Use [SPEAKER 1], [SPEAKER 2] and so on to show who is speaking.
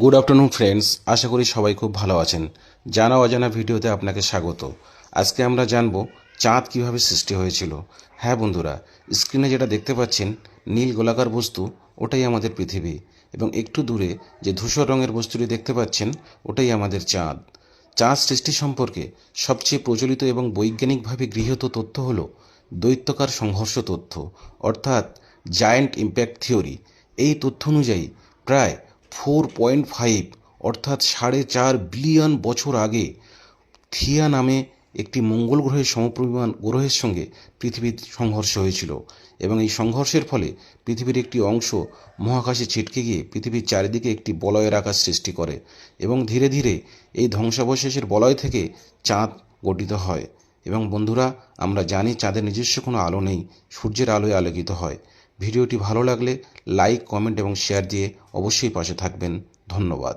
[SPEAKER 1] Good afternoon friends আশা করি সবাই খুব ভালো আছেন। জানা অজানা ভিডিওতে আপনাকে স্বাগত। আজকে আমরা জানব চাঁদ কীভাবে সৃষ্টি হয়েছিল। হ্যাঁ বন্ধুরা, স্ক্রিনে যেটা দেখতে পাচ্ছেন, নীল গোলাকার বস্তু, ওটাই আমাদের পৃথিবী। এবং একটু দূরে যে ধূসর রঙের বস্তুটি দেখতে পাচ্ছেন, ওটাই আমাদের চাঁদ। চাঁদ সৃষ্টি সম্পর্কে সবচেয়ে প্রচলিত এবং বৈজ্ঞানিকভাবে গৃহীত তথ্য হল দৈত্যকার সংঘর্ষ তথ্য, অর্থাৎ জায়ান্ট ইম্প্যাক্ট থিওরি এই তথ্য অনুযায়ী প্রায় ফোর পয়েন্ট ফাইভ, অর্থাৎ সাড়ে চার বিলিয়ন বছর আগে থিয়া নামে একটি মঙ্গল গ্রহের সমপরিমাণ গ্রহের সঙ্গে পৃথিবীর সংঘর্ষ হয়েছিল এবং এই সংঘর্ষের ফলে পৃথিবীর একটি অংশ মহাকাশে ছিটকে গিয়ে পৃথিবীর চারিদিকে একটি বলয়ের আকার সৃষ্টি করে এবং ধীরে ধীরে এই ধ্বংসাবশেষের বলয় থেকে চাঁদ গঠিত হয়। এবং বন্ধুরা, আমরা জানি চাঁদের নিজস্ব কোনো আলো নেই, সূর্যের আলোয় আলোকিত হয়। ভিডিওটি ভালো লাগলে লাইক কমেন্ট এবং শেয়ার দিয়ে অবশ্যই পাশে থাকবেন। ধন্যবাদ।